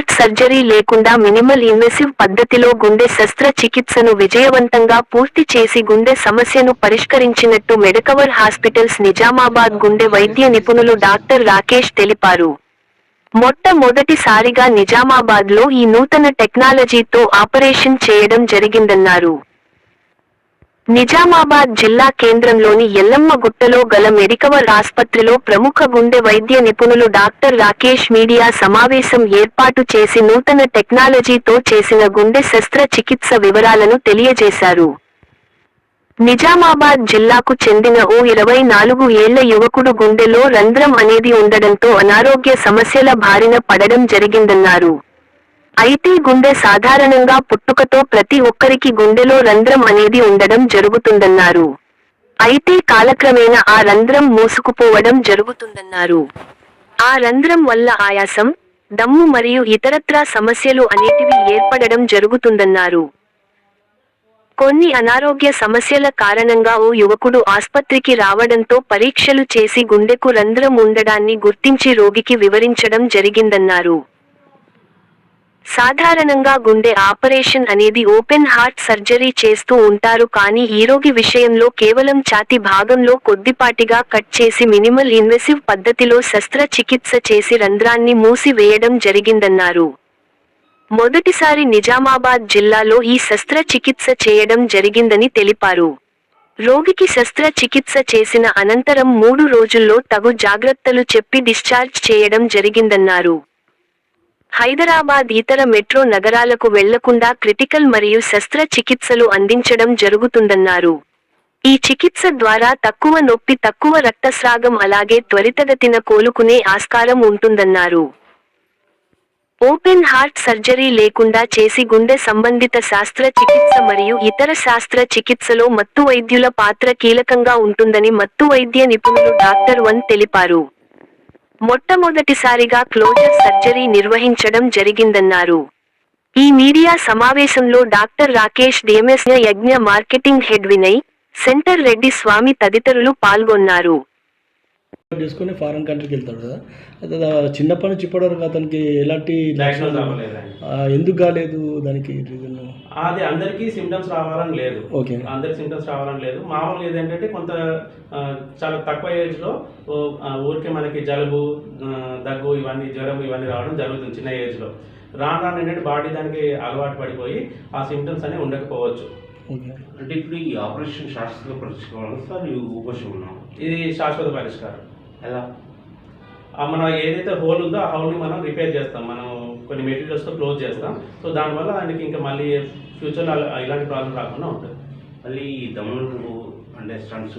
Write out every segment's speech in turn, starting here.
Heart surgery లేకుండా minimal invasive పద్ధతిలో గుండె శస్త్రచికిత్సను విజయవంతంగా పూర్తి చేసి గుండె సమస్యను పరిష్కరించినట్టు మెడకవర్ హాస్పిటల్స్ నిజామాబాద్ గుండె వైద్య నిపుణులు డాక్టర్ రాకేష్ తెలిపారు. మొట్టమొదటిసారిగా నిజామాబాద్లో ఈ నూతన టెక్నాలజీతో ఆపరేషన్ చేయడం జరిగిందన్నారు. నిజామాబాద్ జిల్లా కేంద్రంలోని ఎల్లమ్మ గుట్టలో గల మెడికవర్ ఆస్పత్రిలో ప్రముఖ గుండె వైద్య నిపుణులు డాక్టర్ రాకేష్ మీడియా సమావేశం ఏర్పాటు చేసి నూతన టెక్నాలజీతో చేసిన గుండె శస్త్రచికిత్స వివరాలను తెలియజేశారు. నిజామాబాద్ జిల్లాకు చెందిన ఓ ఇరవై నాలుగు ఏళ్ళ యువకుడు గుండెలో రంధ్రం అనేది ఉండడంతో అనారోగ్య సమస్యల బారిన పడడం జరిగిందన్నారు. అయితే గుండె సాధారణంగా పుట్టుకతో ప్రతి ఒక్కరికి గుండెలో రంధ్రం అనేది ఉండడం జరుగుతుందన్నారు. అయితే కాలక్రమేణా ఆ రంధ్రం మూసుకుపోవడం జరుగుతుందన్నారు. ఆ రంధ్రం వల్ల ఆయాసం దమ్ము మరియు ఇతరత్రా సమస్యలు అనేటివి ఏర్పడడం జరుగుతుందన్నారు. కొన్ని అనారోగ్య సమస్యల కారణంగా ఓ యువకుడు ఆస్పత్రికి రావడంతో పరీక్షలు చేసి గుండెకు రంధ్రం ఉండడాన్ని గుర్తించి రోగికి వివరించడం జరిగిందన్నారు. సాధారణంగా గుండె ఆపరేషన్ అనేది ఓపెన్ హార్ట్ సర్జరీ చేస్తూ ఉంటారు కానీ ఈ రోగి విషయంలో కేవలం ఛాతి భాగంలో కొద్దిపాటిగా కట్ చేసి మినిమల్ ఇన్వెసివ్ పద్ధతిలో శస్త్రచికిత్స చేసి రంధ్రాన్ని మూసివేయడం జరిగిందన్నారు. మొదటిసారి నిజామాబాద్ జిల్లాలో ఈ శస్త్రచికిత్స చేయడం జరిగిందని తెలిపారు. రోగికి శస్త్రచికిత్స చేసిన అనంతరం మూడు రోజుల్లో తగు జాగ్రత్తలు చెప్పి డిశ్చార్జ్ చేయడం జరిగిందన్నారు. హైదరాబాద్ ఇతర మెట్రో నగరాలకు వెళ్ళకుండా క్రిటికల్ మరియు శస్త్రచికిత్సలు అందించడం జరుగుతుందన్నారు. ఈ చికిత్స ద్వారా తక్కువ నొప్పి తక్కువ రక్తస్రాగం అలాగే త్వరితగతిన కోలుకునే ఆస్కారం ఉంటుందన్నారు. ఓపెన్ హార్ట్ సర్జరీ లేకుండా చేసి గుండె సంబంధిత శాస్త్ర చికిత్స మరియు ఇతర శాస్త్ర చికిత్సలో మత్తు వైద్యుల పాత్ర కీలకంగా ఉంటుందని మత్తు వైద్య నిపుణులు డాక్టర్ వన్ తెలిపారు. మొట్టమొదటిసారిగా క్లోజర్ సర్జరీ నిర్వహించడం జరిగిందన్నారు. ఈ మీడియా సమావేశంలో doctor Rakesh DMS Yagna marketing head Vinay centre Reddy Swamy తదితరులు పాల్గొన్నారు. చేసుకుని ఫారెన్ కంట్రీకి వెళ్తాడు కదా. చిన్నప్పటి నుంచి ఇప్పటి వరకు అతనికి ఎలాంటి డయాగ్నోజ్ అవ్వలేదండి. ఆ, ఎందుకు కాలేదు దానికి రీజన్ అది అందరికీ సిమ్టమ్స్ రావాలని లేదు. ఓకే. అందరికి సిమ్టమ్స్ రావాలని లేదు. మామూలుగా ఏంటంటే కొంత ఆ, చాలా తక్కువ ఏజ్లో ఊరికే మనకి జలుబు ఆ, దగ్గు ఇవన్నీ జ్వరం ఇవన్నీ రావడం జరుగుతుంది చిన్న ఏజ్లో రాను రాను ఏంటంటే బాడీ దానికి అలవాటు పడిపోయి ఆ సిమ్టమ్స్ అనేవి ఉండకపోవచ్చు. ఓకే. అంటే ఇప్పుడు ఈ ఆపరేషన్ శాస్త్రీయ పరిష్కారం సార్ ఈ ఉపశమనం? ఇది శాశ్వత పరిష్కారం. ఎలా? ఆ మనం ఏదైతే హోల్ ఉందో ఆ హోల్ని మనం రిపేర్ చేస్తాం. మనం కొన్ని మెటీరియల్స్తో క్లోజ్ చేస్తాం. సో దానివల్ల ఆయనకి ఇంకా మళ్ళీ ఫ్యూచర్లో ఇలాంటి ప్రాబ్లం రాకుండా ఉంటుంది. మళ్ళీ ఈ దమ్ములు అంటే స్టంట్స్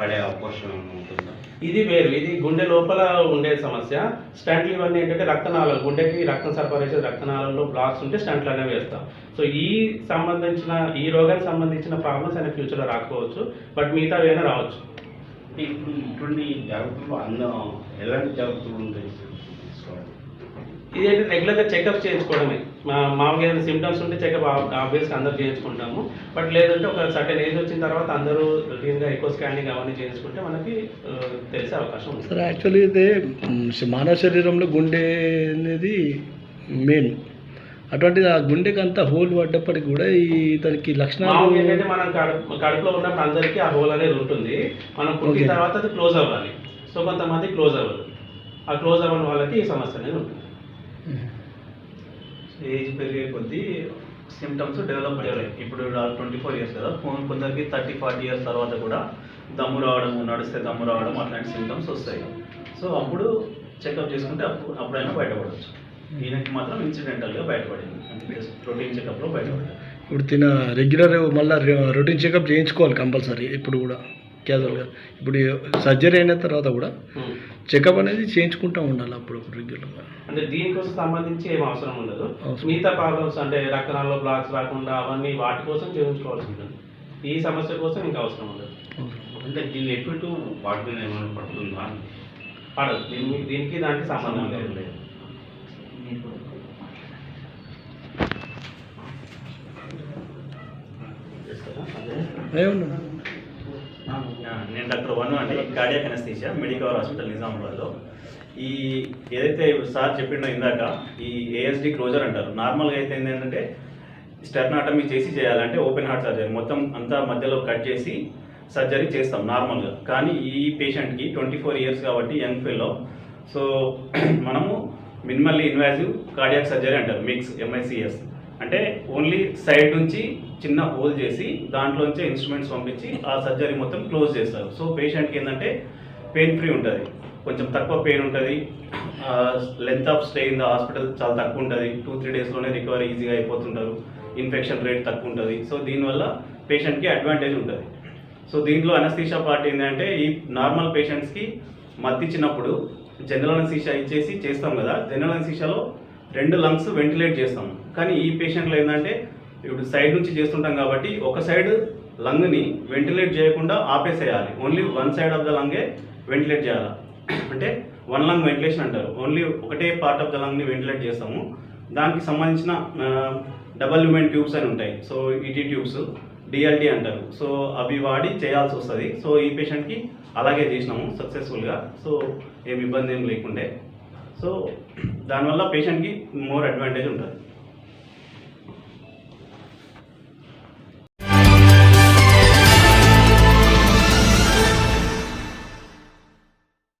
పడే అవకాశం ఉంటుందా? ఇది వేరు. ఇది గుండె లోపల ఉండే సమస్య. స్టంట్లు ఇవన్నీ ఏంటంటే రక్తనాళాలు. గుండెకి రక్తం సరఫరా చేసే రక్తనాళాల్లో బ్లాక్స్ ఉంటే స్టంట్లు అనేవి వేస్తాం. సో ఈ సంబంధించిన ఈ రోగానికి సంబంధించిన ప్రాబ్లమ్స్ అయినా ఫ్యూచర్లో రాకపోవచ్చు. బట్ మిగతా ఏమైనా రావచ్చు. అంటే ఇప్పుడు ఇటువంటి జాగ్రత్తలు అన్న ఎలాంటి జాగ్రత్తలు ఉంటాయి? తీసుకోవాలి ఇది ఏంటి రెగ్యులర్గా చెకప్ చేయించుకోవడమే. మా మామూలుగా ఏదైనా సిమ్టమ్స్ ఉంటే చెకప్ ఆబ్వియస్గా అందరూ చేయించుకుంటాము. బట్ లేదంటే ఒక సర్టెన్ ఏజ్ వచ్చిన తర్వాత అందరూ రొటీన్గా ఎక్కువ స్కానింగ్ అవన్నీ చేయించుకుంటే మనకి తెలిసే అవకాశం ఉంది సార్ యాక్చువల్లీ అయితే మానవ శరీరంలో గుండె అనేది మెయిన్ అటువంటిది ఆ గుండెకి అంతా హోల్ పడ్డప్పటికి కూడా ఈ తనకి లక్షణాలు ఏంటంటే మనం కడుపు కడుపులో ఉన్నప్పుడు అందరికీ ఆ హోల్ అనేది ఉంటుంది. మనం పుట్టిన. తర్వాత అది క్లోజ్ అవ్వాలి. సో కొంతమంది క్లోజ్ అవ్వదు ఆ క్లోజ్ అవ్వని వాళ్ళకి ఈ సమస్య అనేది ఉంటుంది. ఏజ్ పెరిగే కొద్దీ సిమ్టమ్స్ డెవలప్ అయ్యాయి. ఇప్పుడు ట్వంటీ ఫోర్ ఇయర్స్ కదా. కొ- కొందరికి థర్టీ ఫార్టీ ఇయర్స్ తర్వాత కూడా దమ్ము రావడం నడిస్తే దమ్ము రావడం అట్లాంటి సిమ్టమ్స్ వస్తాయి. సో అప్పుడు చెకప్ చేసుకుంటే అప్పుడు అప్పుడైనా బయటపడవచ్చు. ఈయనకి మాత్రం ఇన్సిడెంటల్గా బయటపడింది. అంటే రొటీన్ చెకప్లో బయటపడింది ఇప్పుడు తిన రెగ్యులర్ మళ్ళీ రొటీన్ చెకప్ చేయించుకోవాలి కంపల్సరీ ఇప్పుడు కూడా క్యాజువల్గా ఇప్పుడు సర్జరీ అయిన తర్వాత కూడా Hmm. చెకప్ అనేది చేయించుకుంటూ ఉండాలి అప్పుడు రెగ్యులర్గా అంటే దీనికోసం సంబంధించి ఏం అవసరం ఉండదు. మిగతా ప్రాబ్లమ్స్ అంటే రక్తనాళాల్లో బ్లాక్స్ రాకుండా అవన్నీ వాటి కోసం చేయించుకోవాల్సి ఉంటుంది. ఈ సమస్య కోసం ఇంకా అవసరం ఉండదు. అంటే దీని ఎఫెక్ట్ వాటి మీద ఏమైనా పడుతుందా? పడదు. దీనికి దీనికి దానికి సంబంధం లేదు. నేను డాక్టర్ వను అండి కార్డియాక్ అనస్థీషియా మెడికవర్ హాస్పిటల్ నిజామాబాద్లో. ఈ ఏదైతే సార్ చెప్పిండో ఇందాక ఈ ఏఎస్డి క్లోజర్ అంటారు. నార్మల్గా అయితే ఏంటంటే స్టెర్నాటమీ చేసి చేయాలంటే ఓపెన్ హార్ట్ సర్జరీ మొత్తం అంతా మధ్యలో కట్ చేసి సర్జరీ చేస్తాం నార్మల్గా కానీ ఈ పేషెంట్కి ట్వంటీ ఫోర్ ఇయర్స్ కాబట్టి యంగ్ ఫీల్లో సో మనము మినిమల్లీ ఇన్వాసివ్ కార్డియాక్ సర్జరీ అంటారు మిక్స్ ఎంఐసిఎస్ అంటే ఓన్లీ సైడ్ నుంచి చిన్న హోల్ చేసి దాంట్లోంచి ఇన్స్ట్రుమెంట్స్ పంపించి ఆ సర్జరీ మొత్తం క్లోజ్ చేస్తారు. సో పేషెంట్కి ఏంటంటే పెయిన్ ఫ్రీ ఉంటుంది. కొంచెం తక్కువ పెయిన్ ఉంటుంది. Length of stay in the hospital చాలా తక్కువ ఉంటుంది. టూ త్రీ డేస్లోనే రికవరీ ఈజీగా అయిపోతుంటారు. ఇన్ఫెక్షన్ రేట్ తక్కువ ఉంటుంది. సో దీనివల్ల పేషెంట్కి అడ్వాంటేజ్ ఉంటుంది. సో దీంట్లో అనస్థీషా పార్ట్ ఏంటంటే ఈ నార్మల్ పేషెంట్స్కి మత్తిచ్చినప్పుడు జనరల్ అనస్థీషా ఇచ్చేసి చేస్తాం కదా. జనరల్ అనస్థీషాలో రెండు లంగ్స్ వెంటిలేట్ చేస్తాం. కానీ ఈ పేషెంట్లో ఏంటంటే ఇప్పుడు సైడ్ నుంచి చేస్తుంటాం కాబట్టి ఒక సైడ్ లంగ్ని వెంటిలేట్ చేయకుండా ఆపేసేయాలి. Only one side of the లంగే ventilate చేయాలి? అంటే వన్ లంగ్ వెంటిలేషన్ అంటారు. ఓన్లీ ఒకటే పార్ట్ ఆఫ్ ద లంగ్ని వెంటిలేట్ చేస్తాము. దానికి సంబంధించిన డబల్ హ్యూమెన్ ట్యూబ్స్ అని ఉంటాయి. సో ఈటీ ట్యూబ్స్. డిఎల్టీ అంటారు. సో అవి వాడి చేయాల్సి వస్తుంది. సో ఈ పేషెంట్కి అలాగే చేసినాము సక్సెస్ఫుల్గా. సో ఏమి ఇబ్బంది ఏం లేకుండే. సో దానివల్ల పేషెంట్కి మోర్ అడ్వాంటేజ్ ఉంటుంది.